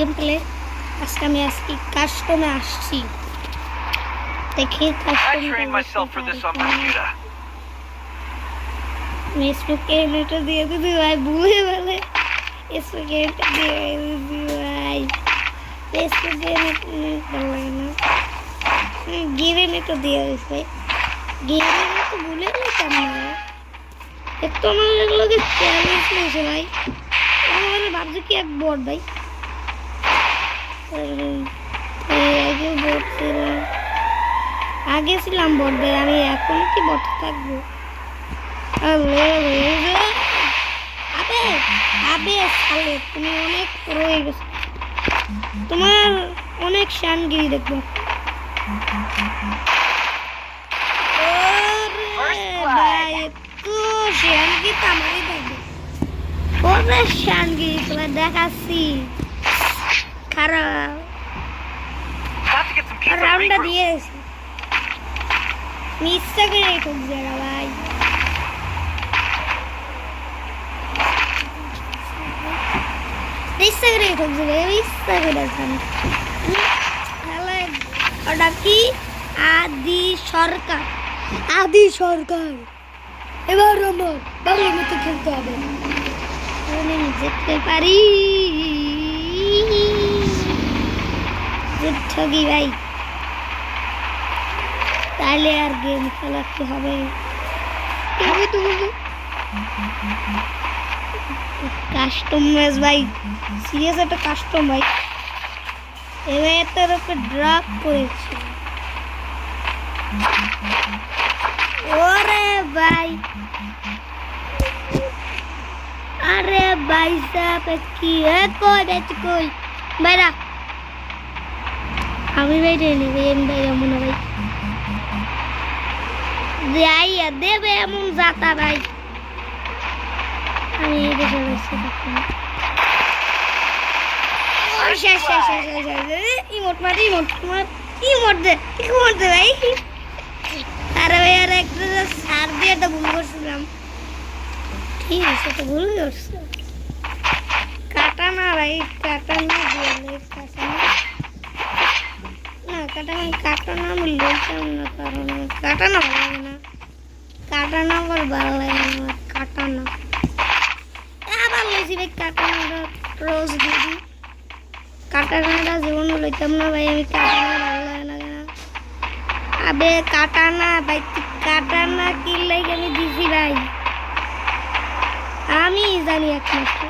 Game play আজকে আমি আজকে কাস্টমে আসছি। দেখি. ফেসবুকে নেটে দিয়ে দিদি ভাই ভুলে বলে ফেসবুকে নেটে দিয়ে দিদি ভাই। ফেসবুকে ভালো লাগে না। গিরে নেটে দিয়ে দিছে গিরে নেট ভুলে গেলাম না একটু আমার এগুলোকে চ্যালেঞ্জ নিয়েছে ভাই। আমার ভাবছি কি এক বোর্ড ভাই। আগে ছিলাম আগে ছিলাম বোর্ড ভাই আমি এখন কি বোর্ড থাকব? আবে আবে আবে সালে তুমি অনেক রয়ে গেছো। তোমার অনেক শানগিরি দেখব। শানগিরি তোমার দেখাচ্ছি? খারাপ Got to get some pizza রাউন্ডটা regroup. দিয়ে এসে মিথ্যা করে রেখে যারা ভাই মিথ্যা করে রেখে যাবে মিথ্যা করে যান ওটা কি আদি সরকার আদি সরকার এবার আমার বাংলা মতো খেলতে হবে আমি পারি ঠগি ভাই। তাহলে আর গেম খেলাতে হবে? কাস্টম ম্যাচ ভাই। সিরিয়াস একটা কাস্টম ভাই। এবার তার উপরে ড্রপ করেছে। ওরে ভাই। আরে ভাই সাহেব কি কই বেচ কই বাইরা। আমি বাইরে নেবে আমি বাইরে মনে ভাই। যাইয়া দেবে এমন যাতা ভাই। আমি এই দেশে মার, ইমোট দে ভাই। আরে ভাই, আর একটা সার দিয়ে একটা করছিলাম। ঠিক আছে, তো করছ। কাটা না ভাই, কাটা না কাটা না কাটা না লইতাম না কাটা না ভালো না। কাটা না আমার ভালো লাগে না কাটা না আবার লইছি ভাই কাটা না রোজ দিদি কাটানাটা জীবন লইতাম না ভাই, আমি কাটা না ভালো লাগে না কেন? আবে কাটা না ভাই, তুই কাটা না কি লাগে আমি দিছি ভাই? আমি জানি একমাত্র।